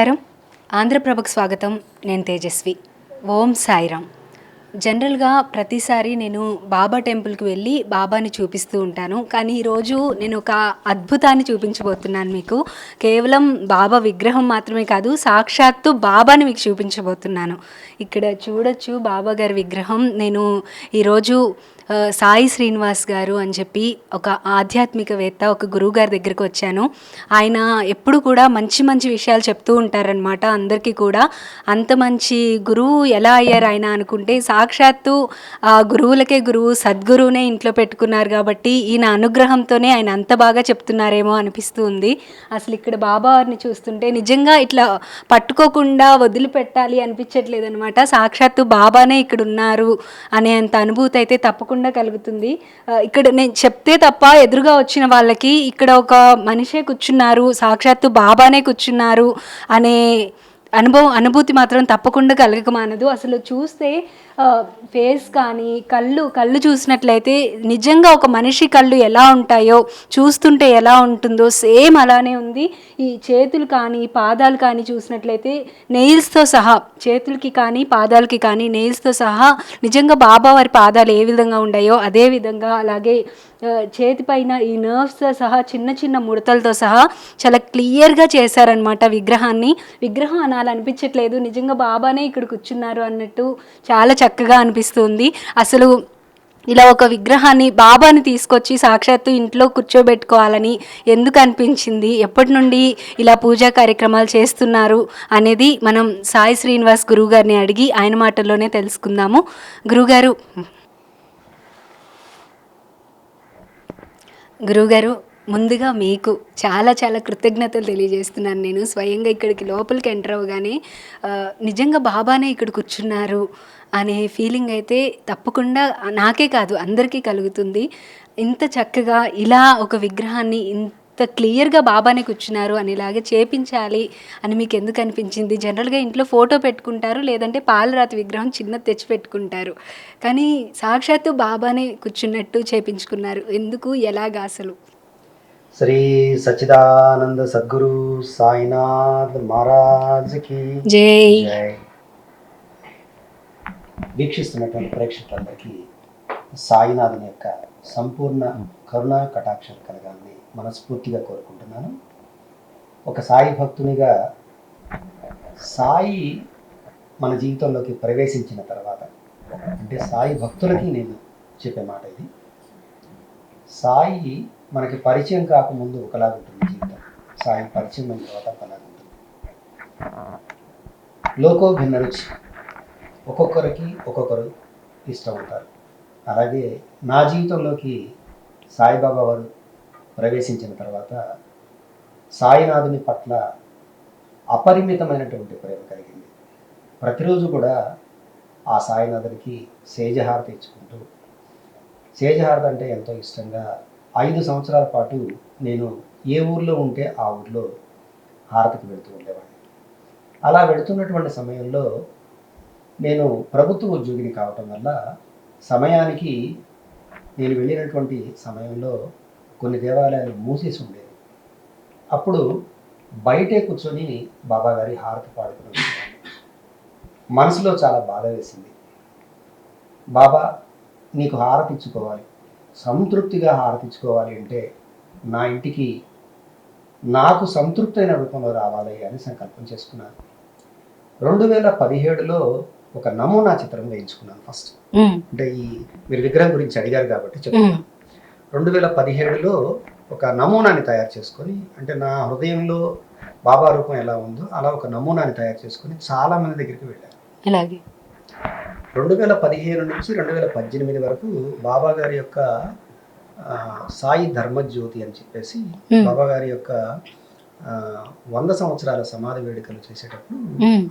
నమస్కారం. ఆంధ్రప్రభకు స్వాగతం. నేను తేజస్వి. ఓం సాయిరామ్. జనరల్గా ప్రతిసారి నేను బాబా టెంపుల్కి వెళ్ళి బాబాని చూపిస్తూ ఉంటాను. కానీ ఈరోజు నేను ఒక అద్భుతాన్ని చూపించబోతున్నాను మీకు. కేవలం బాబా విగ్రహం మాత్రమే కాదు సాక్షాత్తు బాబాని మీకు చూపించబోతున్నాను. ఇక్కడ చూడొచ్చు బాబా గారి విగ్రహం. నేను ఈరోజు సాయి శ్రీనివాస్ గారు అని చెప్పి ఒక ఆధ్యాత్మికవేత్త ఒక గురువు గారి దగ్గరికి వచ్చాను. ఆయన ఎప్పుడు కూడా మంచి మంచి విషయాలు చెప్తూ ఉంటారనమాట అందరికీ కూడా. అంత మంచి గురువు ఎలా అయ్యారు ఆయన అనుకుంటే సాక్షాత్తు ఆ గురువులకే గురువు సద్గురువునే ఇంట్లో పెట్టుకున్నారు కాబట్టి ఈయన అనుగ్రహంతోనే ఆయన అంత బాగా చెప్తున్నారేమో అనిపిస్తూ ఉంది. అసలు ఇక్కడ బాబా వారిని చూస్తుంటే నిజంగా ఇట్లా పట్టుకోకుండా వదిలిపెట్టాలి అనిపించట్లేదు అనమాట సాక్షాత్తు బాబానే ఇక్కడ ఉన్నారు అనే అంత అనుభూతి అయితే తప్పకుండా కలుగుతుంది. ఇక్కడ నేను చెప్తే తప్ప ఎదురుగా వచ్చిన వాళ్ళకి ఇక్కడ ఒక మనిషే కూర్చున్నారు సాక్షాత్తు బాబానే కూర్చున్నారు అనే అనుభవం అనుభూతి మాత్రం తప్పకుండా కలగక మానదు. అసలు చూస్తే ఫేస్ కానీ కళ్ళు కళ్ళు చూసినట్లయితే నిజంగా ఒక మనిషి కళ్ళు ఎలా ఉంటాయో చూస్తుంటే ఎలా ఉంటుందో సేమ్ అలానే ఉంది. ఈ చేతులు కానీ పాదాలు కానీ చూసినట్లయితే నెయిల్స్తో సహా చేతులకి కానీ పాదాలకి కానీ నెయిల్స్తో సహా నిజంగా బాబా వారి పాదాలు ఏ విధంగా ఉన్నాయో అదే విధంగా అలాగే చేతి చేతిపైన ఈ నర్వ్స్తో సహా చిన్న చిన్న ముడతలతో సహా చాలా క్లియర్గా చేశారనమాట విగ్రహాన్ని. విగ్రహం అనాలనిపించట్లేదు. నిజంగా బాబానే ఇక్కడ కూర్చున్నారు అన్నట్టు చాలా చక్కగా చక్కగా అనిపిస్తుంది. అసలు ఇలా ఒక విగ్రహాన్ని బాబాని తీసుకొచ్చి సాక్షాత్తు ఇంట్లో కూర్చోబెట్టుకోవాలని ఎందుకు అనిపించింది? ఎప్పటి నుండి ఇలా పూజా కార్యక్రమాలు చేస్తున్నారు అనేది మనం సాయి శ్రీనివాస్ గురువుగారిని అడిగి ఆయన మాటల్లోనే తెలుసుకుందాము. గురువుగారు గురువుగారు ముందుగా మీకు చాలా చాలా కృతజ్ఞతలు తెలియజేస్తున్నాను నేను. స్వయంగా ఇక్కడికి లోపలికి ఎంటర్ అవ్వగానే నిజంగా బాబానే ఇక్కడ కూర్చున్నారు. అనే ఫీలింగ్ అయితే తప్పకుండా నాకే కాదు అందరికీ కలుగుతుంది. ఇంత చక్కగా ఇలా ఒక విగ్రహాన్ని ఇంత క్లియర్గా బాబానే కూర్చున్నారు అనేలాగా చేపించాలి అని మీకు ఎందుకు అనిపించింది? జనరల్గా ఇంట్లో ఫోటో పెట్టుకుంటారు లేదంటే పాలరాతి విగ్రహం చిన్నది తెచ్చి పెట్టుకుంటారు. కానీ సాక్షాత్తు బాబానే కూర్చున్నట్టు చేపించుకున్నారు. ఎందుకు? ఎలాగా అసలు? శ్రీ సచ్చిదానంద సద్గురు సాయినాథ్ మహారాజ్కి జై. జై. వీక్షిస్తున్నటువంటి ప్రేక్షకులందరికీ సాయినాథుని యొక్క సంపూర్ణ కరుణా కటాక్షం కలగాలని మనస్ఫూర్తిగా కోరుకుంటున్నాను. ఒక సాయి భక్తునిగా సాయి మన జీవితంలోకి ప్రవేశించిన తర్వాత అంటే సాయి భక్తులకి నేను చెప్పే మాట ఇది. సాయి మనకి పరిచయం కాకముందు ఒకలాగా ఉంటుంది జీవితం. సాయి పరిచయం అయిన తర్వాత ఒకలాగా ఉంటుంది. లోకో భిన్న రుచి ఒక్కొక్కరికి ఒక్కొక్కరు ఇష్టం ఉంటారు. అలాగే నా జీవితంలోకి సాయిబాబా వారు ప్రవేశించిన తర్వాత సాయినాథుని పట్ల అపరిమితమైనటువంటి ప్రేమ కలిగింది. ప్రతిరోజు కూడా ఆ సాయినాథునికి సేజహారతి ఇచ్చుకుంటూ సేజహారతి అంటే ఎంతో ఇష్టంగా ఐదు సంవత్సరాల పాటు నేను ఏ ఊర్లో ఉంటే ఆ ఊర్లో హారతికి వెళుతూ ఉండేవాడిని. అలా వెళుతున్నటువంటి సమయంలో నేను ప్రభుత్వ ఉద్యోగిని కావటం వల్ల సమయానికి నేను వెళ్ళినటువంటి సమయంలో కొన్ని దేవాలయాలు మూసేసి ఉండేవి. అప్పుడు బయటే కూర్చొని బాబాగారి హారతి పాడుకుని మనసులో చాలా బాధ వేసింది. బాబా నీకు హారతి ఇచ్చుకోవాలి. సంతృప్తిగా హారతి ఇచ్చుకోవాలి అంటే నా ఇంటికి నాకు సంతృప్తైన రూపంలో రావాలి అని సంకల్పం చేసుకున్నాను. రెండు వేల పదిహేడులో ఒక నమూనా చిత్రం వేయించుకున్నాను ఫస్ట్ అంటే ఈ మీరు విగ్రహం గురించి అడిగారు కాబట్టి చెప్తున్నాను రెండు వేల పదిహేడులో ఒక నమూనాని తయారు చేసుకొని అంటే నా హృదయంలో బాబా రూపం ఎలా ఉందో అలా ఒక నమూనాని తయారు చేసుకొని చాలా మంది దగ్గరికి వెళ్ళాను ఇలాగే రెండు వేల పదిహేను నుంచి రెండు వేల పద్దెనిమిది వరకు బాబా గారి యొక్క సాయి ధర్మజ్యోతి అని చెప్పేసి. బాబా గారి యొక్క వంద సంవత్సరాల సమాధి వేడుకలు చేసేటప్పుడు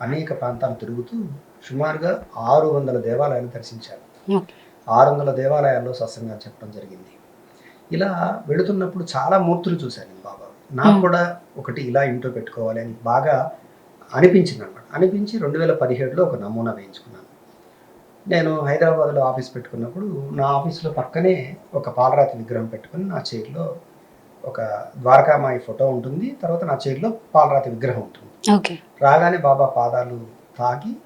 అనేక ప్రాంతాలు తిరుగుతూ సుమారుగా ఆరు వందల దేవాలయాలు దర్శించారు. ఓకే. ఆరు వందల దేవాలయాల్లో సత్సంగాలు చెప్పడం జరిగింది. ఇలా వెళుతున్నప్పుడు చాలా మూర్తులు చూశాను నేను బాబా. నాకు. కూడా ఒకటి ఇలా ఇంట్లో పెట్టుకోవాలి అని బాగా అనిపించింది అనమాట అనిపించి రెండు వేల పదిహేడులో ఒక నమూనా వేయించుకున్నాను. నేను హైదరాబాద్లో ఆఫీస్ పెట్టుకున్నప్పుడు నా ఆఫీస్లో పక్కనే ఒక పాలరాతి విగ్రహం పెట్టుకొని నా చైర్లో ఒక ద్వారకామాయి ఫోటో ఉంటుంది. తర్వాత నా చేతిలో పాలరాతి విగ్రహం ఉంటుంది. రాగానే బాబా పాదాలు తాకి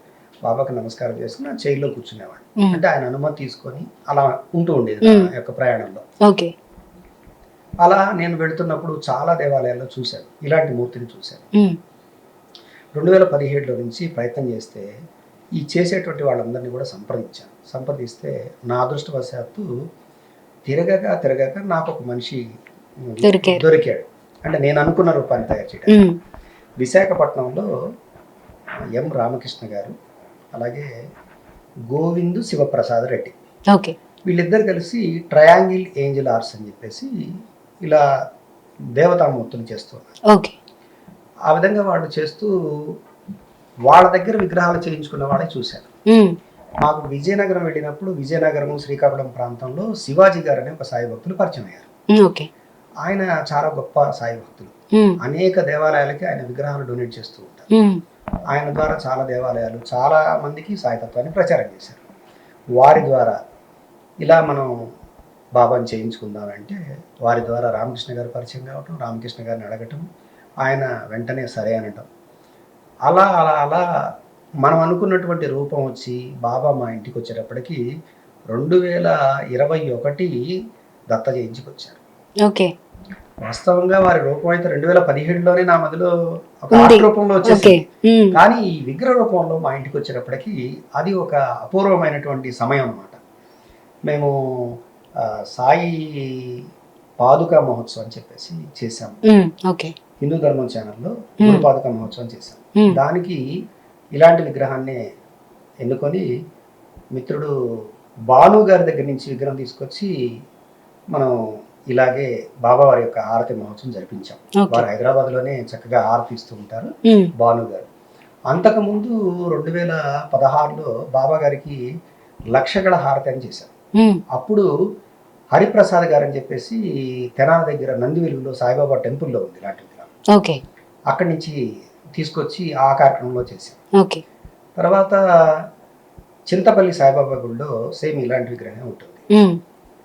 బాబాకి నమస్కారం చేసుకుని నా చైర్లో కూర్చునేవాడు. అంటే ఆయన అనుమతి తీసుకొని అలా ఉంటూ ఉండేది. నా యొక్క ప్రయాణంలో ఓకే అలా నేను వెళుతున్నప్పుడు చాలా దేవాలయాల్లో చూశాను ఇలాంటి మూర్తిని చూశాను. రెండు వేల పదిహేడులో నుంచి ప్రయత్నం చేస్తే ఈ చేసేటువంటి వాళ్ళందరినీ కూడా సంప్రదించాను సంప్రదిస్తే నా అదృష్టవశాత్తు తిరగక తిరగక నాకు ఒక మనిషి. దొరికాడు అంటే నేను అనుకున్న రూపాన్ని తయారు మ్మ్. విశాఖపట్నంలో ఎం రామకృష్ణ గారు అలాగే గోవిందు శివప్రసాద్ రెడ్డి ఓకే వీళ్ళిద్దరు కలిసి ట్రయాంగిల్ ఏంజల్ ఆర్ట్స్ అని చెప్పేసి ఇలా దేవతామూర్తులు చేస్తున్నారు ఓకే ఆ విధంగా వాళ్ళు చేస్తూ వాళ్ళ దగ్గర విగ్రహాలు చేయించుకున్న వాళ్ళే చూశాను. మాకు విజయనగరం వెళ్ళినప్పుడు విజయనగరం శ్రీకాకుళం ప్రాంతంలో శివాజీ గారు అనే ఒక సాయి భక్తులు పరిచయం అయ్యారు. ఓకే ఆయన చాలా గొప్ప సాయి భక్తులు. అనేక దేవాలయాలకి ఆయన విగ్రహాలు డొనేట్ చేస్తూ ఉంటారు. ఆయన ద్వారా చాలా దేవాలయాలు చాలా మందికి సాయితత్వాన్ని ప్రచారం చేశారు. వారి ద్వారా ఇలా మనం బాబాని చేయించుకుందామంటే వారి ద్వారా రామకృష్ణ గారు పరిచయం కావటం రామకృష్ణ గారిని అడగటం ఆయన వెంటనే సరే అనటం. అలా అలా అలా మనం అనుకున్నటువంటి రూపం వచ్చి బాబా మా ఇంటికి వచ్చేటప్పటికి రెండు వేల ఇరవై ఒకటి దత్త చేయించుకొచ్చారు ఓకే. వాస్తవంగా వారి రూపం అయితే రెండు వేల పదిహేడులోనే నా మదిలో. ఆర్ట్ రూపంలో వచ్చేసి. కానీ ఈ విగ్రహ రూపంలో మా ఇంటికి వచ్చేటప్పటికి అది ఒక అపూర్వమైనటువంటి సమయం అన్నమాట మేము సాయి పాదుకా మహోత్సవం అని చెప్పేసి చేశాం మ్మ్. ఓకే హిందూ ధర్మం ఛానల్లో గురు పాదుకా మహోత్సవం చేశాం. దానికి ఇలాంటి విగ్రహాన్ని ఎన్నుకొని మిత్రుడు భాను గారి దగ్గర నుంచి విగ్రహం తీసుకొచ్చి మనం ఇలాగే బాబావారి యొక్క ఆరతి మహోత్సవం జరిపించాం. వారు హైదరాబాద్లోనే చక్కగా ఆరతి ఇస్తూ ఉంటారు. భాను గారు. అంతకుముందు రెండు వేల పదహారులో బాబా గారికి లక్షగళ హారతి అని చేశారు. అప్పుడు హరిప్రసాద్ గారు అని చెప్పేసి తెనాల దగ్గర నంది వెలుగులో సాయిబాబా టెంపుల్లో ఉంది ఇలాంటి విగ్రహం ఓకే. అక్కడి నుంచి తీసుకొచ్చి ఆ కార్యక్రమంలో చేశాం ఓకే. తర్వాత చింతపల్లి సాయిబాబా గుడిలో సేమ్ ఇలాంటి విగ్రహం ఉంటుంది.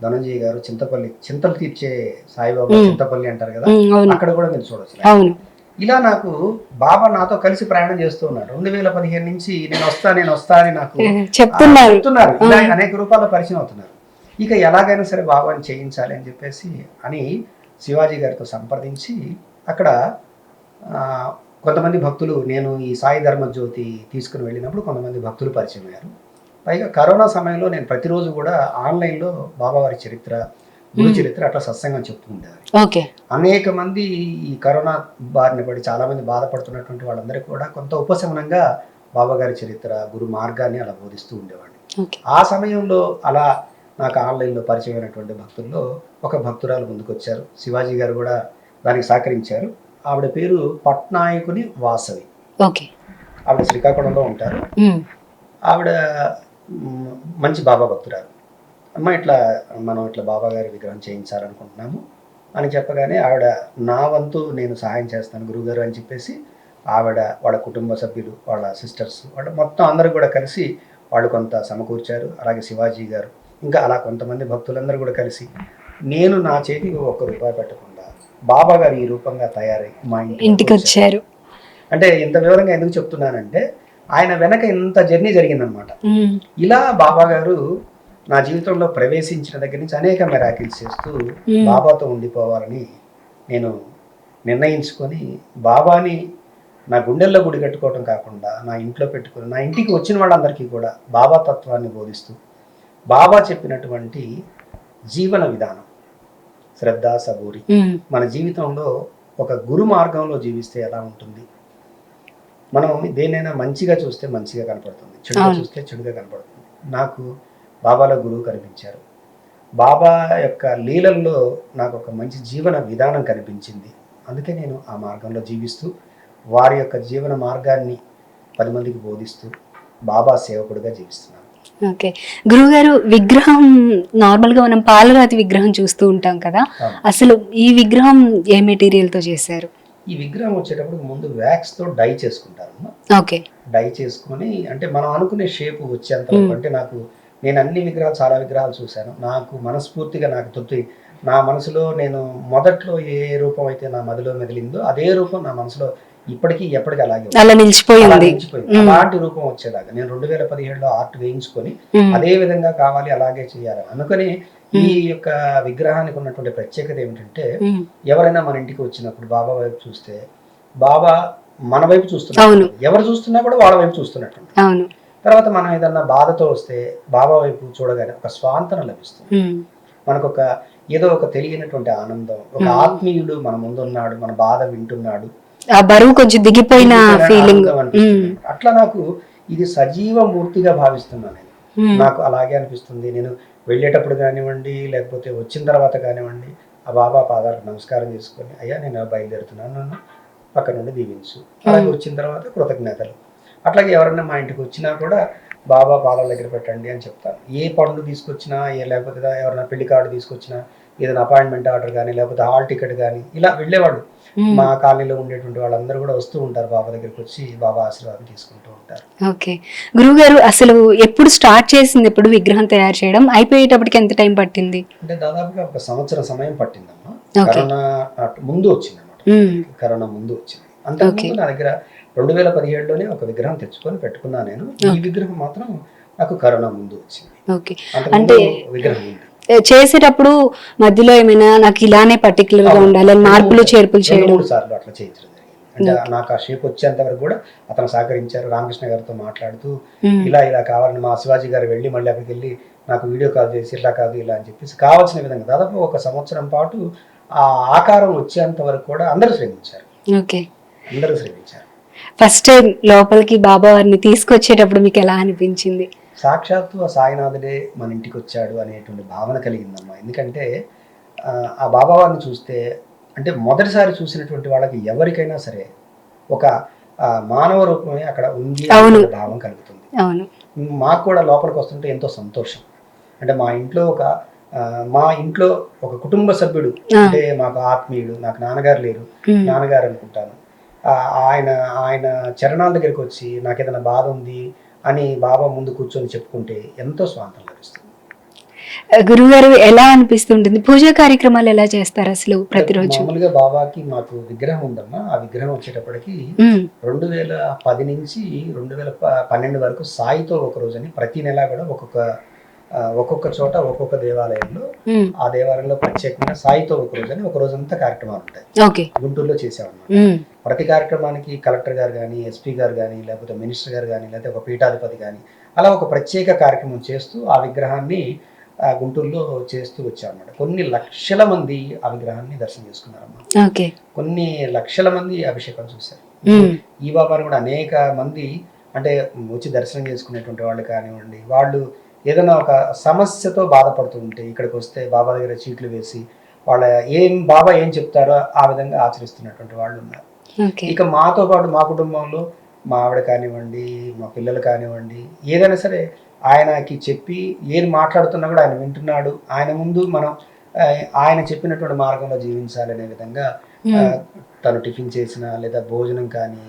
ధనంజయ గారు చింతపల్లి చింతలు తీర్చే సాయిబాబా. చింతపల్లి అంటారు కదా అక్కడ కూడా మీరు చూడొచ్చు. ఇలా నాకు బాబా నాతో కలిసి ప్రయాణం చేస్తూ ఉన్నారు. రెండు వేల పదిహేను నుంచి నేను వస్తా నేను వస్తా అని నాకు చెప్తున్నారు. చెప్తున్నారు. ఇలా అనేక రూపాల్లో పరిచయం అవుతున్నారు. ఇక ఎలాగైనా సరే బాబాని చేయించాలి అని చెప్పేసి అని శివాజీ గారితో సంప్రదించి అక్కడ కొంతమంది భక్తులు నేను ఈ సాయి ధర్మ జ్యోతి తీసుకుని వెళ్ళినప్పుడు కొంతమంది భక్తులు పరిచయం అయ్యారు పైగా కరోనా సమయంలో నేను ప్రతిరోజు కూడా ఆన్లైన్లో బాబావారి చరిత్ర గురు చరిత్ర అట్లా సత్సంగం చెప్తూ ఉండేవారు ఓకే. అనేక మంది ఈ కరోనా బారిన పడి చాలా మంది బాధపడుతున్నటువంటి వాళ్ళందరికీ కూడా కొంత ఉపశమనంగా బాబాగారి చరిత్ర గురు మార్గాన్ని అలా బోధిస్తూ ఉండేవాడిని. ఆ సమయంలో అలా నాకు ఆన్లైన్లో పరిచయమైనటువంటి భక్తుల్లో ఒక భక్తురాలు ముందుకు వచ్చారు శివాజీ గారు కూడా దానికి సహకరించారు. ఆవిడ పేరు పట్నాయకుని వాసవి. ఓకే. ఆవిడ శ్రీకాకుళంలో ఉంటారు. ఆవిడ మంచి బాబా భక్తురాలు. అమ్మ ఇట్లా మనం ఇట్లా బాబా గారి విగ్రహం చేయించాలనుకుంటున్నాము. అని చెప్పగానే ఆవిడ నా వంతు నేను సహాయం చేస్తాను గురుగారు అని చెప్పేసి ఆవిడ వాళ్ళ కుటుంబ సభ్యులు వాళ్ళ సిస్టర్స్ వాళ్ళ మొత్తం అందరూ కూడా కలిసి వాళ్ళు కొంత సమకూర్చారు. అలాగే శివాజీ గారు ఇంకా అలా కొంతమంది భక్తులందరూ కూడా కలిసి నేను నా చేతికి ఒక్క రూపాయి పెట్టకుండా బాబా గారు ఈ రూపంగా తయారై మా ఇంటికి వచ్చారు. అంటే ఇంత వివరంగా ఎందుకు చెప్తున్నానంటే ఆయన వెనక ఇంత జర్నీ జరిగిందనమాట. ఇలా బాబా గారు నా జీవితంలో ప్రవేశించిన దగ్గర నుంచి అనేక మెరాకిల్స్ చేస్తూ. బాబాతో ఉండిపోవాలని నేను నిర్ణయించుకొని బాబాని నా గుండెల్లో గుడి కట్టుకోవడం కాకుండా నా ఇంట్లో పెట్టుకుని నా ఇంటికి వచ్చిన వాళ్ళందరికీ కూడా బాబా తత్వాన్ని బోధిస్తూ బాబా చెప్పినటువంటి జీవన విధానం శ్రద్ధ సబూరి. మన జీవితంలో ఒక గురు మార్గంలో జీవిస్తే ఎలా ఉంటుంది మనం దేనైనా మంచిగా చూస్తే మంచిగా కనపడుతుంది. చెడుగా. చూస్తే చెడుగా కనపడుతుంది. నాకు బాబాలో గురువు కనిపించారు. బాబా యొక్క లీలల్లో నాకు ఒక మంచి జీవన విధానం కనిపించింది. అందుకే నేను ఆ మార్గంలో జీవిస్తూ వారి యొక్క జీవన మార్గాన్ని పది మందికి బోధిస్తూ బాబా సేవకుడిగా జీవిస్తున్నాను. ఓకే. గురుగారు విగ్రహం నార్మల్గా మనం పాలరాతి విగ్రహం చూస్తూ ఉంటాం కదా. అసలు ఈ విగ్రహం ఏ మెటీరియల్తో చేశారు? ఈ విగ్రహం వచ్చేటప్పుడు ముందు వ్యాక్స్తో డై చేసుకుంటారమ్మా. ఓకే. డై చేసుకొని అంటే మనం అనుకునే షేప్ వచ్చేంత. అంటే నాకు నేను అన్ని విగ్రహాలు చాలా విగ్రహాలు చూశాను. నాకు మనస్ఫూర్తిగా నాకు తృప్తి నా మనసులో నేను మొదట్లో ఏ రూపం అయితే నా మదిలో మెదిలిందో అదే రూపం నా మనసులో ఇప్పటికీ ఎప్పటికీ అలాగే. అలా నిలిచిపోయింది. అలాంటి రూపం వచ్చేలాగా నేను రెండు వేల పదిహేడులో ఆర్ట్ వేయించుకొని అదే విధంగా కావాలి అలాగే చేయాలి. అనుకని ఈ యొక్క విగ్రహానికి ఉన్నటువంటి ప్రత్యేకత ఏమిటంటే ఎవరైనా మన ఇంటికి వచ్చినప్పుడు బాబా వైపు చూస్తే బాబా మన వైపు. చూస్తున్నారు ఎవరు చూస్తున్నా కూడా వాళ్ళ వైపు చూస్తున్నట్టు తర్వాత మనం ఏదన్నా బాధతో వస్తే బాబా వైపు చూడగానే ఒక స్వాంతన లభిస్తుంది. ఉమ్, మనకు ఒక ఏదో ఒక తెలియనటువంటి ఆనందం ఒక ఆత్మీయుడు మన ముందున్నాడు మన బాధ వింటున్నాడు. ఆ బరువు కొంచెం దిగిపోయిన ఫీలింగ్. అట్లా నాకు ఇది సజీవ మూర్తిగా భావిస్తున్నాను నేను. నాకు అలాగే అనిపిస్తుంది. నేను వెళ్ళేటప్పుడు కానివ్వండి లేకపోతే వచ్చిన తర్వాత కానివ్వండి ఆ బాబా పాదాలకు నమస్కారం చేసుకొని అయ్యా నేను బయలుదేరుతున్నాను నన్ను పక్క నుండి దీవించు. అలాగే వచ్చిన తర్వాత కృతజ్ఞతలు. అట్లాగే ఎవరైనా మా ఇంటికి వచ్చినా కూడా బాబా పాదాల దగ్గర పెట్టండి అని చెప్తాను ఏ పండ్లు తీసుకొచ్చినా ఏ లేకపోతే ఎవరైనా పెళ్ళి కార్డు తీసుకొచ్చినా ఏదైనా అపాయింట్మెంట్ ఆర్డర్ కానీ లేకపోతే హాల్ టికెట్ కానీ ఇలా వెళ్ళేవాళ్ళు. మా కాలనీలో ఉండేటువంటి వాళ్ళందరూ కూడా వస్తూ ఉంటారు బాబా దగ్గరికి వచ్చి బాబా ఆశీర్వాదం తీసుకుంటూ ఉంటారు. ఓకే గురువుగారు అసలు ఎప్పుడు స్టార్ట్ చేసింది ఎప్పుడు విగ్రహం తయారు చేయడం? అయిపోయేటప్పటికి ఎంత టైం పట్టింది? అంటే దాదాపుగా ఒక సంవత్సరం సమయం పట్టిందమ్మా. Okay. కరోనా ముందు వచ్చింది అనమాట కరోనా ముందు వచ్చింది. Okay. నా దగ్గర రెండు వేల పదిహేడులోనే ఒక విగ్రహం తెచ్చుకొని పెట్టుకున్నా నేను. ఈ విగ్రహం మాత్రం నాకు కరోనా ముందు వచ్చింది. అంటే- విగ్రహం ఉంది. చేసేటప్పుడు మధ్యలో ఏమైనా నాకు ఇలానే పర్టికులర్గా ఉండాలి అని మార్పులు చేర్పులు చేయడం. సార్లు అట్లా చేయించడం అంటే నాకు ఆ షేప్ వచ్చేంత వరకు కూడా అతను సహకరించారు రామకృష్ణ గారితో మాట్లాడుతూ ఉమ్, ఇలా ఇలా కావాలని మా శివాజీ గారు వెళ్ళి మళ్ళీ అక్కడికి వెళ్ళి నాకు వీడియో కాల్ చేసి ఇలా కాదు ఇలా అని చెప్పేసి కావాల్సిన విధంగా దాదాపు ఒక సంవత్సరం పాటు ఆ ఆకారం వచ్చేంత వరకు కూడా అందరూ శ్రమించారు. ఓకే. అందరూ శ్రమించారు. ఫస్ట్ టైం లోపలికి బాబా వారిని తీసుకొచ్చేటప్పుడు మీకు ఎలా అనిపించింది? సాక్షాత్తు ఆ సాయినాథుడే మన ఇంటికి వచ్చాడు అనేటువంటి భావన కలిగిందమ్మా. ఎందుకంటే ఆ, బాబావారిని చూస్తే అంటే మొదటిసారి చూసినటువంటి వాళ్ళకి ఎవరికైనా సరే ఒక మానవ రూపమే అక్కడ ఉంది భావం కలుగుతుంది. మాకు కూడా లోపలికి వస్తుంటే ఎంతో సంతోషం. అంటే మా ఇంట్లో ఒక మా ఇంట్లో ఒక కుటుంబ సభ్యుడు. అంటే మాకు ఆత్మీయుడు నాకు నాన్నగారు లేరు. నాన్నగారు అనుకుంటాను. ఆయన ఆయన చరణాల దగ్గరికి వచ్చి నాకు ఏదైనా బాధ ఉంది అని బాబా ముందు కూర్చొని చెప్పుకుంటే ఎంతో స్వాంతం లభిస్తుంది. గురుగారు ఎలా అనిపిస్తుంటుంది? పూజా కార్యక్రమాలు ఎలా చేస్తారు అసలు ప్రతిరోజు? మామూలుగా బాబాకి మాకు విగ్రహం ఉందమ్మా. ఆ విగ్రహం వచ్చేటప్పటికి రెండు వేల పది నుంచి రెండు వేల పన్నెండు వరకు సాయితో ఒక రోజని ప్రతి నెల కూడా ఒక్కొక్క ఒక్కొక్క చోట ఒక్కొక్క దేవాలయంలో ఉమ్, ఆ దేవాలయంలో ప్రత్యేకంగా సాయితో ఒక రోజని ఒక రోజంతా కార్యక్రమాలు ఉంటాయి. గుంటూరులో చేసామన్నమాట ఉమ్, ప్రతి కార్యక్రమానికి కలెక్టర్ గారు కానీ ఎస్పీ గారు కానీ లేకపోతే మినిస్టర్ గారు కానీ లేకపోతే ఒక పీఠాధిపతి కానీ అలా ఒక ప్రత్యేక కార్యక్రమం చేస్తూ ఆ విగ్రహాన్ని గుంటూరులో చేస్తూ వచ్చామన్నమాట కొన్ని లక్షల మంది ఆ విగ్రహాన్ని దర్శనం చేసుకున్నారమ్మా కొన్ని లక్షల మంది అభిషేకం చూశారు. ఉమ్, ఈ బాబాని కూడా అనేక మంది అంటే వచ్చి దర్శనం చేసుకునేటువంటి వాళ్ళు కానివ్వండి వాళ్ళు ఏదైనా ఒక సమస్యతో బాధపడుతుంటే ఇక్కడికి వస్తే బాబా దగ్గర చీట్లు వేసి వాళ్ళ ఏం బాబా ఏం చెప్తారో ఆ విధంగా ఆచరిస్తున్నటువంటి వాళ్ళు ఉన్నారు. ఇక మాతో పాటు మా కుటుంబంలో మా ఆవిడ కానివ్వండి మా పిల్లలు కానివ్వండి ఏదైనా సరే ఆయనకి చెప్పి ఏది మాట్లాడుతున్నా కూడా ఆయన వింటున్నాడు. ఆయన ముందు మనం ఆయన చెప్పినటువంటి మార్గంలో జీవించాలనే విధంగా ఆ, తను టిఫిన్ చేసినా లేదా భోజనం కానీ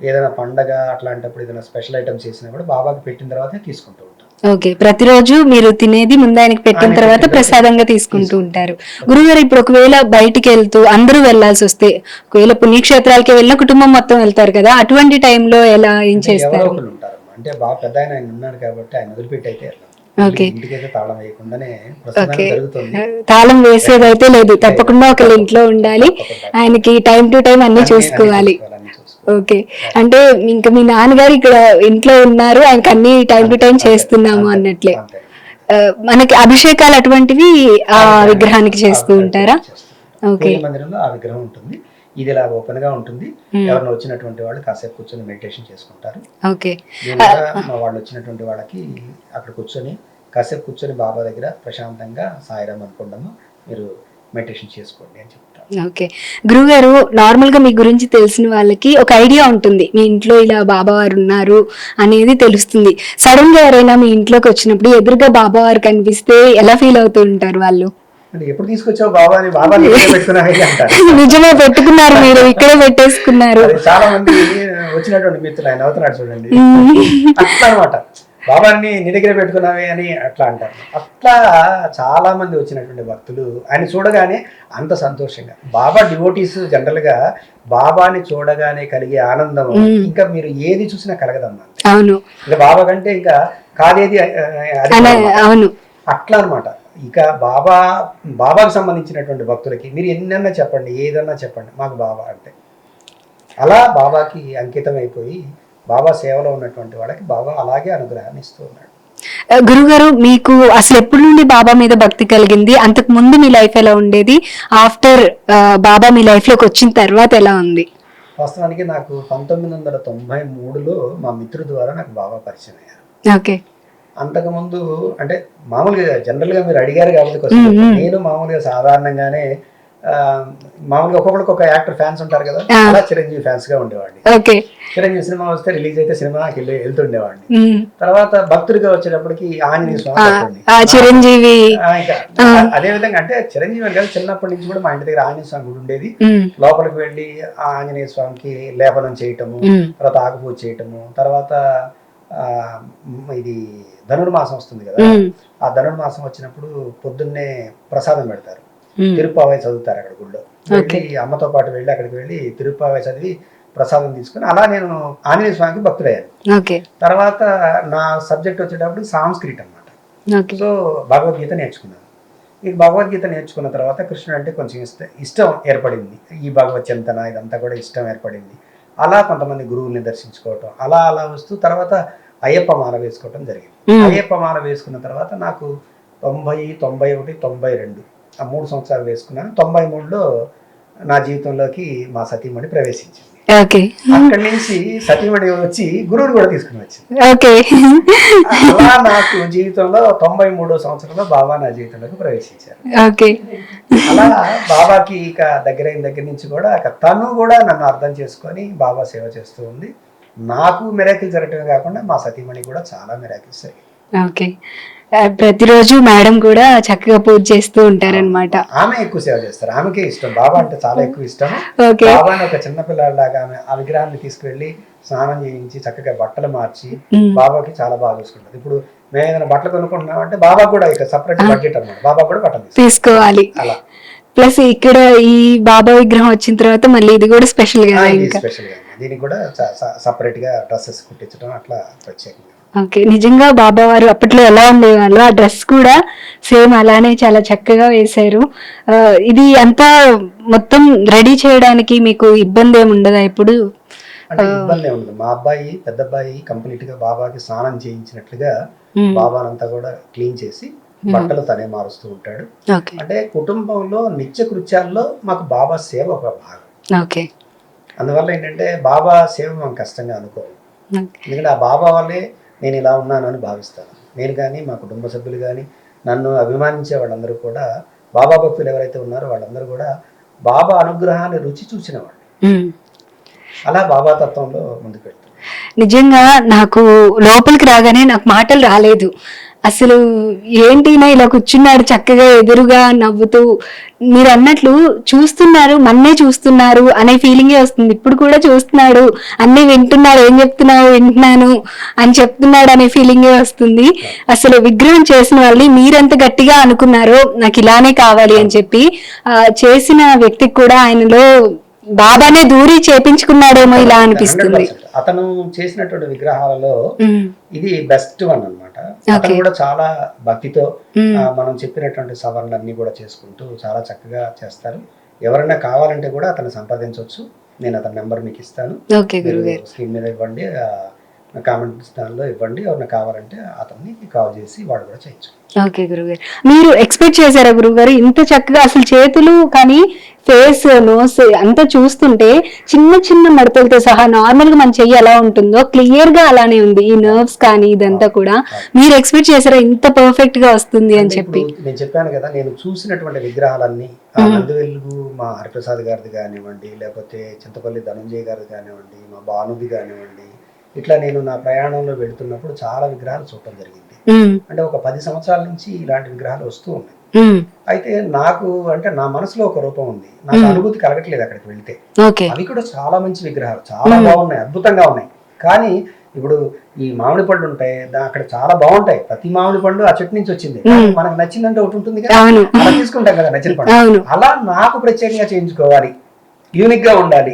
ఏదైనా పండగ అట్లాంటప్పుడు ఏదైనా స్పెషల్ ఐటమ్ చేసినా కూడా బాబాకి పెట్టిన తర్వాతే తీసుకుంటూ ఓకే. ప్రతిరోజు మీరు తినేది ముందు ఆయనకి పెట్టిన తర్వాత ప్రసాదంగా తీసుకుంటూ ఉంటారు. గురుగారు ఇప్పుడు ఒకవేళ బయటికి వెళ్తూ అందరూ వెళ్ళాల్సి వస్తే ఒకవేళ పుణ్యక్షేత్రాలకి వెళ్ళిన కుటుంబం మొత్తం వెళ్తారు కదా అటువంటి టైంలో ఎలా ఏం చేస్తారు? అంటే బాగా పెద్ద ఆయన కాబట్టి ఆయన వదిలిపెట్టి అయితే. ఓకే. తాళం వేయకుండానే ప్రస్తుతానికి ఓకే. జరుగుతుంది. తాళం వేసేదైతే లేదు. తప్పకుండా ఒకళ్ళ ఇంట్లో ఉండాలి. ఆయనకి టైం టు టైం అన్నీ చూసుకోవాలి. ఓకే. అంటే ఇంకా మీ నాన్నగారు ఇక్కడ ఇంట్లో ఉన్నారు ఆయనకి అన్ని టైం టు టైం చేస్తున్నాము అన్నట్లే. మనకి అభిషేకాలు అటువంటివి ఆ విగ్రహానికి చేస్తూ ఉంటారా. ఓకే. మందిరంలో ఆ విగ్రహం ఉంటుంది. ఇది ఇలా ఓపెన్గా ఉంటుంది. ఎవరైనా వచ్చినటువంటి వాళ్ళు కాసేపు కూర్చొని మెడిటేషన్ చేసుకుంటారు. ఓకే. వాళ్ళు వచ్చినటువంటి వాళ్ళకి అక్కడ కూర్చొని కాసేపు కూర్చొని బాబా దగ్గర ప్రశాంతంగా సాయిరామ్ అనుకుంటాము. మీరు మెడిటేషన్ చేసుకోండి అని చెప్తాను ఓకే. గురుగారు నార్మల్గా మీ గురించి తెలిసిన వాళ్ళకి ఒక ఐడియా ఉంటుంది. మీ ఇంట్లో ఇలా బాబావారు ఉన్నారు అనేది తెలుస్తుంది. సడన్గా ఎవరైనా మీ ఇంట్లోకి వచ్చినప్పుడు ఎదురుగా బాబావారు కనిపిస్తే ఎలా ఫీల్ అవుతూ ఉంటారు వాళ్ళు? ఎప్పుడు తీసుకొచ్చావు బాబా అని బాబా నిజమే పెట్టుకున్నారు మీరు ఇక్కడే పెట్టేసుకున్నారు. చాలా మంది వచ్చినటువంటి మిత్రులు ఆయన అవుతున్నాడు చూడండి. అట్లా అనమాట బాబాని నీ దగ్గర పెట్టుకున్నావే అని అట్లా అంటారు. అట్లా చాలా మంది వచ్చినటువంటి భక్తులు ఆయన చూడగానే అంత సంతోషంగా బాబా డివోటీస్ జనరల్గా బాబాని చూడగానే కలిగే ఆనందం. ఇంకా మీరు ఏది చూసినా కలగదమ్మా అవును. ఇంకా బాబా కంటే ఇంకా కాదేది అవును. అట్లా అన్నమాట. ఇక బాబా బాబాకు సంబంధించినటువంటి భక్తులకి మీరు ఎన్నన్నా చెప్పండి ఏదన్నా చెప్పండి మాకు బాబా అంటే. అలా బాబాకి అంకితం అయిపోయి బాబా సేవలో ఉన్నటువంటి వాళ్ళకి బాబా అలాగే అనుగ్రహాన్ని ఇస్తూ ఉన్నాడు. గురుగారు మీకు అసలు ఎప్పటి నుండి బాబా మీద భక్తి కలిగింది? అంతకు ముందు మీ లైఫ్ ఎలా ఉండేది? ఆఫ్టర్ బాబా మీ లైఫ్లోకి వచ్చిన తర్వాత ఎలా ఉంది? వాస్తవానికి నాకు పంతొమ్మిది వందల తొంభై మూడులో మా మిత్రుడు ద్వారా నాకు బాబా పరిచయం అయ్యారు. ఓకే. అంతకుముందు అంటే మామూలుగా జనరల్గా మీరు అడిగారు కాబట్టి. నేను మామూలుగా సాధారణంగానే మామూలుగా ఒక్కొక్కరికి ఒక యాక్టర్ ఫ్యాన్స్ ఉంటారు కదా. అలా చిరంజీవి ఫ్యాన్స్గా ఉండేవాడిని. ఓకే. చిరంజీవి సినిమా వస్తే రిలీజ్ అయితే సినిమాకి వెళ్ళి వెళ్తుండేవాడిని. తర్వాత భక్తుడిగా వచ్చేటప్పటికి ఆంజనేయ స్వామి చిరంజీవి. అదే విధంగా అంటే చిరంజీవి అని కాదు చిన్నప్పటి నుంచి కూడా మా ఇంటి దగ్గర ఆంజనేయ స్వామి గుడి ఉండేది. లోపలికి వెళ్ళి ఆ ఆంజనేయ స్వామికి లేపనం చేయటము తర్వాత ఆకుపూజ చేయటము తర్వాత ఇది ధనుర్మాసం వస్తుంది కదా. ఆ ధనుర్మాసం వచ్చినప్పుడు పొద్దున్నే ప్రసాదం పెడతారు. ఉమ్. తిరుప్పావై చదువుతారు అక్కడ గుళ్ళో వెళ్ళి అమ్మతో పాటు వెళ్ళి అక్కడికి వెళ్ళి తిరుప్పావై చదివి ప్రసాదం తీసుకుని అలా నేను ఆంజనేయ స్వామికి భక్తుడయ్యాను. తర్వాత నా సబ్జెక్ట్ వచ్చేటప్పుడు సాంస్క్రిట్ అన్నమాట. ఓకే. సో భగవద్గీత నేర్చుకున్నాను. ఈ భగవద్గీత నేర్చుకున్న తర్వాత కృష్ణుడు అంటే కొంచెం ఇష్ట ఇష్టం ఏర్పడింది. ఈ భగవత్ చింతన ఇదంతా కూడా ఇష్టం ఏర్పడింది. అలా కొంతమంది గురువుల్ని దర్శించుకోవటం అలా అలా వస్తూ తర్వాత అయ్యప్ప మాల వేసుకోవటం జరిగింది. అయ్యప్ప మాల వేసుకున్న తర్వాత నాకు తొంభై తొంభై ఒకటి తొంభై రెండు ఆ మూడు సంవత్సరాలు వేసుకున్నాను. తొంభై మూడులో నా జీవితంలోకి మా సతీమణి ప్రవేశించింది. ఓకే అక్కడి నుంచి సతీమణి వచ్చి గురువుని కూడా తీసుకుని వచ్చింది. ఓకే అలా నాకు జీవితంలో తొంభై మూడో సంవత్సరంలో బాబా నా జీవితంలోకి ప్రవేశించారు. ఓకే అలా బాబాకి ఇక దగ్గరైన దగ్గర నుంచి కూడా తను కూడా నన్ను అర్థం చేసుకొని బాబా సేవ చేస్తూ ఉంది. నాకు మిరాకిల్ జరగటమే కాకుండా మా సతీమణి కూడా చాలా మిరాకిల్స్ ఓకే ప్రతిరోజు మేడం కూడా చక్కగా పూజ చేస్తూ ఉంటారనమాట ఆమె ఎక్కువ సేవ చేస్తారు. ఆమెకే ఇష్టం. బాబా అంటే చాలా ఎక్కువ ఇష్టం. ఓకే. బాబాని ఒక చిన్న పిల్లాడిలాగా ఆమె ఆ విగ్రహాన్ని తీసుకువెళ్ళి స్నానం చేయించి చక్కగా బట్టలు మార్చి బాబాకి చాలా బాగా చూసుకుంటుంది. ఇప్పుడు మేము ఏదైనా బట్టలు కొనుక్కుంటున్నాం అంటే బాబా కూడా ఇక సపరేట్ బడ్జెట్ అన్నమాట. బాబా కూడా బట్టలు తీసుకోవాలి. అలా. ప్లస్ ఇక్కడ ఈ బాబా విగ్రహం వచ్చిన తర్వాత మళ్ళీ ఇది కూడా స్పెషల్ ఇంకా. స్పెషల్గా. దీనికి కూడా సపరేట్గా డ్రెస్సెస్ కుట్టించడం అట్లా ప్రత్యేకంగా ఓకే నిజంగా బాబా వారు అప్పట్లో ఎలా ఉండేవాళ్ళు? ఆ డ్రెస్ కూడా సేమ్ అలానే చాలా చక్కగా వేశారు. ఇది అంతా మొత్తం రెడీ చేయడానికి మీకు ఇబ్బంది ఏమి ఉండదా ఇప్పుడు అంటే ఇబ్బంది ఉండదు. మా అబ్బాయి పెద్ద అబ్బాయి కంప్లీట్గా బాబాకి స్నానం చేయించినట్లుగా బాబానంతా కూడా క్లీన్ చేసి బట్టలు తనే మారుస్తూ ఉంటాడు. అంటే కుటుంబంలో నిత్య కృత్యాల్లో మాకు బాబా సేవ ఒక భాగం. ఓకే. అందువల్ల ఏంటంటే బాబా సేవ మనం కష్టంగా అనుకోము. ఓకే. ఎందుకంటే ఆ బాబా వల్లే నేను ఇలా ఉన్నాను అని భావిస్తాను. నేను కానీ మా కుటుంబ సభ్యులు కానీ నన్ను అభిమానించే వాళ్ళందరూ కూడా బాబా భక్తులు ఎవరైతే ఉన్నారో వాళ్ళందరూ కూడా బాబా అనుగ్రహాన్ని రుచి చూసిన వాళ్ళు. అలా బాబా తత్వంలో ముందుకు వెళ్తాం నిజంగా నాకు లోపలికి రాగానే నాకు మాటలు రాలేదు. అసలు ఏంటి నా ఇలా కూర్చున్నాడు చక్కగా ఎదురుగా నవ్వుతూ. మీరు అన్నట్లు చూస్తున్నారు మన్నే చూస్తున్నారు అనే ఫీలింగే వస్తుంది. ఇప్పుడు కూడా చూస్తున్నాడు అన్నీ వింటున్నాడు ఏం చెప్తున్నావు వింటున్నాను అని చెప్తున్నాడు అనే ఫీలింగే వస్తుంది. అసలు విగ్రహం చేసిన వాళ్ళని మీరెంత గట్టిగా అనుకున్నారో నాకు ఇలానే కావాలి అని చెప్పి చేసిన వ్యక్తికి కూడా ఆయనలో బాబానే దూరి చేపించుకున్నాడేమో ఇలా అనిపిస్తుంది. 100%. అతను చేసినటువంటి విగ్రహాలలో ఇది బెస్ట్ వన్ అన్నమాట. అతను కూడా చాలా భక్తితో మనం చెప్పినటువంటి సవరణలన్నీ కూడా చేసుకుంటూ చాలా చక్కగా చేస్తారు. ఎవరైనా కావాలంటే కూడా అతను సంప్రదించవచ్చు. నేను అతని నెంబర్ మీకు ఇస్తాను. స్క్రీన్ మీద ఇవ్వండి. కామెంట్ స్థానంలో ఇవ్వండి ఎవరైనా కావాలంటే అతన్ని కాల్ చేసి వాడు కూడా చేయొచ్చు ఓకే గురుగారు. మీరు ఎక్స్పెక్ట్ చేశారా గురుగారు? ఇంత చక్కగా అసలు చేతులు కానీ ఫేస్ నోస్ అంతా చూస్తుంటే చిన్న చిన్న మడతలతో సహా నార్మల్గా మన చెయ్యి ఎలా ఉంటుందో క్లియర్గా అలానే ఉంది. ఈ నర్వ్స్ కానీ ఇదంతా కూడా. మీరు ఎక్స్పెక్ట్ చేశారా ఇంత పర్ఫెక్ట్గా వస్తుంది అని చెప్పి? నేను చెప్పాను కదా నేను చూసినటువంటి విగ్రహాలన్నీ ఆ నందివెలుగు మా హరిప్రసాద్ గారిది కానివ్వండి లేకపోతే చింతపల్లి ధనంజయ్ గారిది కానివ్వండి మా భానుది కానివ్వండి ఇట్లా నేను నా ప్రయాణంలో వెళ్తున్నప్పుడు చాలా విగ్రహాలు చూడటం జరిగింది. అంటే ఒక పది సంవత్సరాల నుంచి ఇలాంటి విగ్రహాలు వస్తూ ఉన్నాయి. అయితే నాకు అంటే నా మనసులో ఒక రూపం ఉంది. నాకు అనుభూతి కలగట్లేదు అక్కడికి వెళ్తే. అవి కూడా చాలా మంచి విగ్రహాలు. చాలా బాగున్నాయి అద్భుతంగా ఉన్నాయి. కానీ ఇప్పుడు ఈ మామిడి పళ్ళు ఉంటాయి అక్కడ చాలా బాగుంటాయి. ప్రతి మామిడి పండు ఆ చెట్టు నుంచి వచ్చింది. మనకు నచ్చిందంటే ఒకటి ఉంటుంది కదా. అలా తీసుకుంటాం కదా నచ్చిన పండు అలా నాకు ప్రత్యేకంగా చేయించుకోవాలి. యూనిక్గా ఉండాలి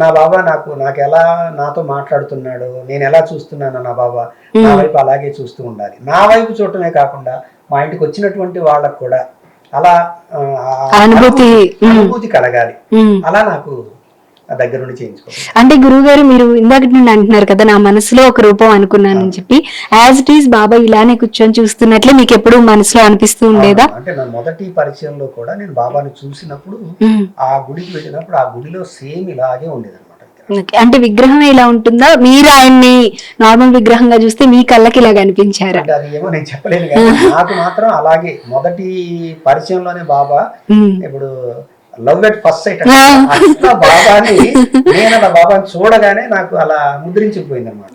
నా బాబా నాకు నాకు ఎలా నాతో మాట్లాడుతున్నాడు? నేను ఎలా చూస్తున్నాను నా బాబా? నా వైపు అలాగే చూస్తూ ఉండాలి. నా వైపు చూడటమే కాకుండా మా ఇంటికి వచ్చినటువంటి వాళ్ళకు కూడా అలా అనుభూతి, అనుభూతి కలగాలి. అలా నాకు దగ్గర నుండి చేయించుకోవాలి. అంటే గురువు గారు మీరు ఇందాక నుండి అంటున్నారు కదా నా మనసులో ఒక రూపం అనుకున్నానని చెప్పి. యాజ్ ఇట్ ఈస్ బాబా ఇలానే కూర్చొని చూస్తున్నట్లే మీకు ఎప్పుడు మనసులో అనిపిస్తూ ఉండేదా? అంటే నా మొదటి పరిచయంలో కూడా నేను బాబాని చూసినప్పుడు. ఆ గుడికి వెళ్ళినప్పుడు ఆ గుడిలో సేమ్ ఇలాగే ఉండేది. అంటే విగ్రహం ఇలా ఉంటుందా? మీరు ఆయన్ని నార్మల్ విగ్రహంగా చూస్తే మీ కళ్ళకి ఇలా కనిపించారా అంటే అది ఏమో నేను చెప్పలేను నాకు మాత్రం అలాగే మొదటి పరిచయంలోనే బాబా. ఇప్పుడు లవ్ ఎట్ ఫస్ట్ సైట్ అట్లా బాబాని నేను అలా బాబాని చూడగానే నాకు అలా ముద్రించిపోయింది. అనమాట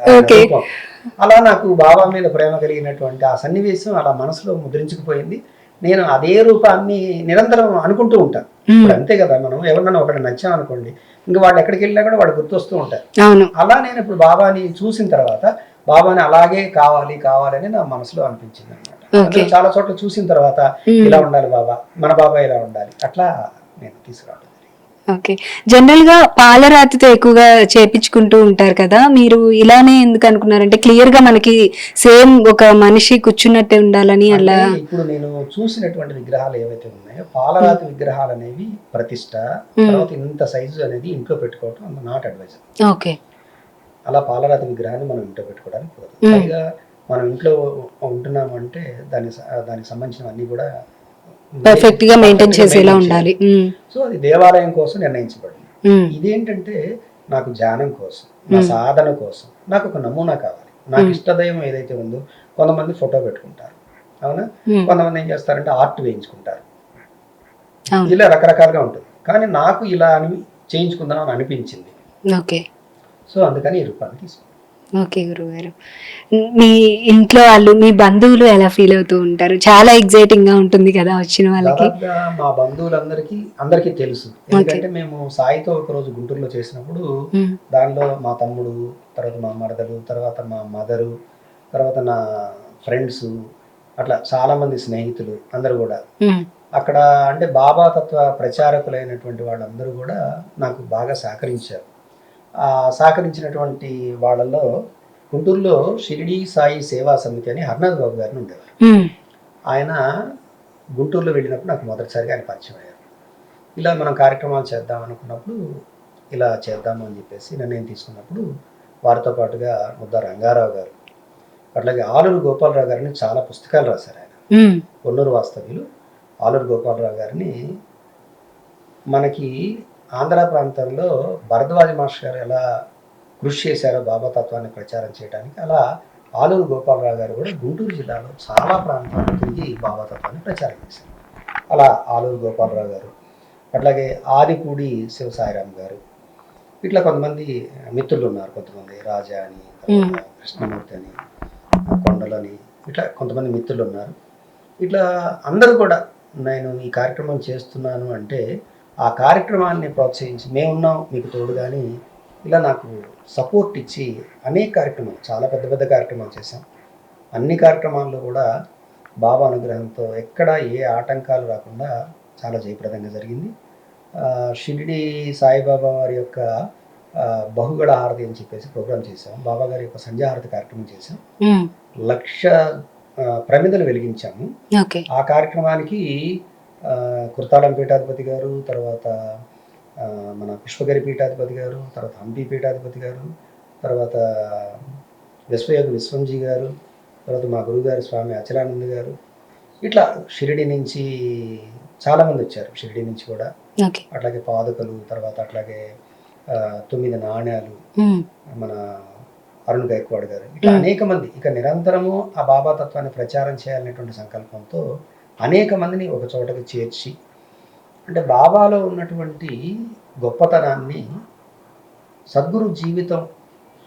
అలా నాకు బాబా మీద ప్రేమ కలిగినటువంటి ఆ సన్నివేశం అలా మనసులో ముద్రించుకుపోయింది నేను అదే రూపాన్ని నిరంతరం అనుకుంటూ ఉంటాను ఇప్పుడు అంతే కదా మనం ఎవరినైనా ఒకటి నచ్చాం అనుకోండి ఇంకా వాళ్ళు ఎక్కడికి వెళ్ళినా కూడా వాళ్ళు గుర్తొస్తూ ఉంటారు. అలా నేను ఇప్పుడు బాబాని చూసిన తర్వాత బాబాని అలాగే కావాలి కావాలని నా మనసులో అనిపించింది అనమాట చాలా చోట్ల చూసిన తర్వాత ఇలా ఉండాలి బాబా మన బాబా ఇలా ఉండాలి. అట్లా నేను తీసుకురావడం. ఓకే. జనరల్గా పాలరాతితో ఎక్కువగా చేపించుకుంటూ ఉంటారు కదా మీరు ఇలానే ఎందుకు అనుకున్నారంటే క్లియర్గా మనకి సేమ్ ఒక మనిషి కూర్చున్నట్టే ఉండాలని అలా ఇప్పుడు నేను చూసినటువంటి విగ్రహాలు ఏవైతే ఉన్నాయో పాలరాతి విగ్రహాలు అనేవి ప్రతిష్ట తర్వాత ఇంత సైజు అనేది ఇంట్లో పెట్టుకోవటం నాట్ అడ్వైజర్. ఓకే. అలా పాలరాతి విగ్రహాన్ని మనం ఇంట్లో పెట్టుకోవడానికి పైగా మనం ఇంట్లో ఉంటున్నాము అంటే దాని దానికి సంబంధించినవన్నీ కూడా పర్ఫెక్ట్గా మెయింటైన్ చేసేలా ఉండాలి. సో అది దేవాలయం కోసం నిర్ణయించబడింది. ఇదేంటంటే నాకు ధ్యానం కోసం నా సాధన కోసం నాకు ఒక నమూనా కావాలి. నాకు ఇష్టదయం ఏదైతే ఉందో కొంతమంది ఫోటో పెట్టుకుంటారు. అవునా? కొంతమంది ఏం చేస్తారంటే ఆర్ట్ వేయించుకుంటారు. ఇలా రకరకాలుగా ఉంటుంది. కానీ నాకు ఇలా అని చేయించుకుందాం అని అనిపించింది. ఓకే. సో అందుకని ఈ రూపాన్ని తీసుకున్నాను. ఓకే గురుగారు. మీ ఇంట్లో వాళ్ళు మీ బంధువులు ఎలా ఫీల్ అవుతూ ఉంటారు? చాలా ఎగ్జైటింగ్గా ఉంటుంది కదా వచ్చిన వాళ్ళకి. మా బంధువులందరికీ అందరికీ తెలుసు. ఎందుకంటే మేము సాయితో ఒక రోజు గుంటూరులో చేసినప్పుడు దానిలో మా తమ్ముడు తర్వాత మా మరదలు తర్వాత మా మదరు తర్వాత నా ఫ్రెండ్స్ అట్లా చాలా మంది స్నేహితులు అందరూ కూడా. అక్కడ అంటే బాబా తత్వ ప్రచారకులైనటువంటి వాళ్ళందరూ కూడా నాకు బాగా సహకరించారు. సహకరించినటువంటి వాళ్ళల్లో గుంటూరులో షిరిడి సాయి సేవా సమితి అని హర్నాథ్ బాబు గారిని ఉండేవారు. ఆయన గుంటూరులో వెళ్ళినప్పుడు నాకు మొదటిసారిగా ఆయన పరిచయం అయ్యారు. ఇలా మనం కార్యక్రమాలు చేద్దాం అనుకున్నప్పుడు ఇలా చేద్దాము అని చెప్పేసి నిర్ణయం తీసుకున్నప్పుడు వారితో పాటుగా ముద్ద రంగారావు గారు అట్లాగే ఆలూరు గోపాలరావు గారిని చాలా పుస్తకాలు రాశారు ఆయన. కొన్నూరు వాస్తవ్యులు ఆలూరు గోపాలరావు గారిని మనకి ఆంధ్ర ప్రాంతంలో భరద్వాజ మాస్టర్ గారు ఎలా కృషి చేశారో బాబా తత్వాన్ని ప్రచారం చేయడానికి అలా ఆలూరు గోపాలరావు గారు కూడా గుంటూరు జిల్లాలో చాలా ప్రాంతాల్లో తిరిగి బాబా తత్వాన్ని ప్రచారం చేశారు. అలా ఆలూరు గోపాలరావు గారు అట్లాగే ఆదిపూడి శివసాయిరామ్ గారు ఇట్లా కొంతమంది మిత్రులు ఉన్నారు. కొంతమంది రాజా అని కృష్ణమూర్తి అని కొండలని ఇట్లా కొంతమంది మిత్రులు ఉన్నారు. ఇట్లా అందరూ కూడా నేను ఈ కార్యక్రమం చేస్తున్నాను అంటే ఆ కార్యక్రమాన్ని ప్రోత్సహించి మేమున్నాం మీకు తోడు కానీ ఇలా నాకు సపోర్ట్ ఇచ్చి అనేక కార్యక్రమాలు చాలా పెద్ద పెద్ద కార్యక్రమాలు చేశాం. అన్ని కార్యక్రమాల్లో కూడా బాబా అనుగ్రహంతో ఎక్కడ ఏ ఆటంకాలు రాకుండా చాలా జయప్రదంగా జరిగింది. షిరిడి సాయిబాబా వారి యొక్క ఆ, బహుగళ హారతి అని చెప్పేసి ప్రోగ్రామ్ చేశాం. బాబా గారి యొక్క సంధ్యాహారతి కార్యక్రమం చేశాం. లక్ష ప్రమిదలు వెలిగించాము. ఆ కార్యక్రమానికి కుర్తాళం పీఠాధిపతి గారు తర్వాత మన పుష్పగిరి పీఠాధిపతి గారు తర్వాత హంపి పీఠాధిపతి గారు తర్వాత విశ్వయోగ విశ్వంజీ గారు తర్వాత మా గురువుగారు స్వామి అచలానంద్ గారు. ఇట్లా షిరిడి నుంచి చాలామంది వచ్చారు షిరిడి నుంచి కూడా. అట్లాగే పాదుకలు తర్వాత అట్లాగే తొమ్మిది నాణ్యాలు మన అరుణ్ గైక్వాడ్ గారు. ఇట్లా అనేక మంది. ఇక నిరంతరము ఆ బాబా తత్వాన్ని ప్రచారం చేయాలనేటువంటి సంకల్పంతో అనేక మందిని ఒక చోటకి చేర్చి అంటే బాబాలో ఉన్నటువంటి గొప్పతనాన్ని సద్గురు జీవితం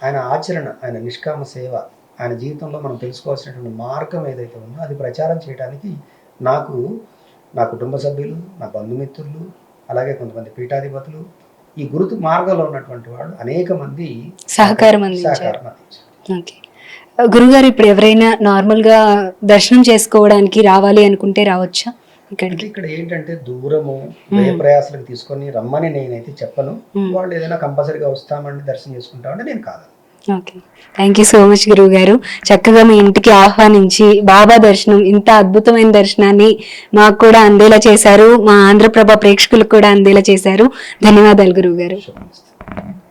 ఆయన ఆచరణ ఆయన నిష్కామ సేవ ఆయన జీవితంలో మనం తెలుసుకోవాల్సినటువంటి మార్గం ఏదైతే ఉందో అది ప్రచారం చేయడానికి నాకు నా కుటుంబ సభ్యులు నా బంధుమిత్రులు అలాగే కొంతమంది పీఠాధిపతులు ఈ గురుతు మార్గంలో ఉన్నటువంటి వాళ్ళు అనేక మంది సహకారం సహకారం అందించారు. ఓకే. గురుగారు ఇప్పుడు ఎవరైనా నార్మల్గా దర్శనం చేసుకోవడానికి రావాలి అనుకుంటే రావచ్చా ఇక్కడికి? ఇక్కడ ఏంటంటే దూరము వ్యయ ప్రయాసాలకు తీసుకొని రమ్మని నేనైతే చెప్పను. వాళ్ళు ఏదైనా కంపల్సరీగా వస్తామండి దర్శనం చేసుకుంటామంటే నేను కాదు. Okay. Thank you so much గురువు గారు చక్కగా మీ ఇంటికి ఆహ్వానించి బాబా దర్శనం ఇంత అద్భుతమైన దర్శనాన్ని మాకు కూడా అందేలా చేశారు. మా ఆంధ్రప్రభ ప్రేక్షకులకు కూడా అందేలా చేశారు. ధన్యవాదాలు గురువు గారు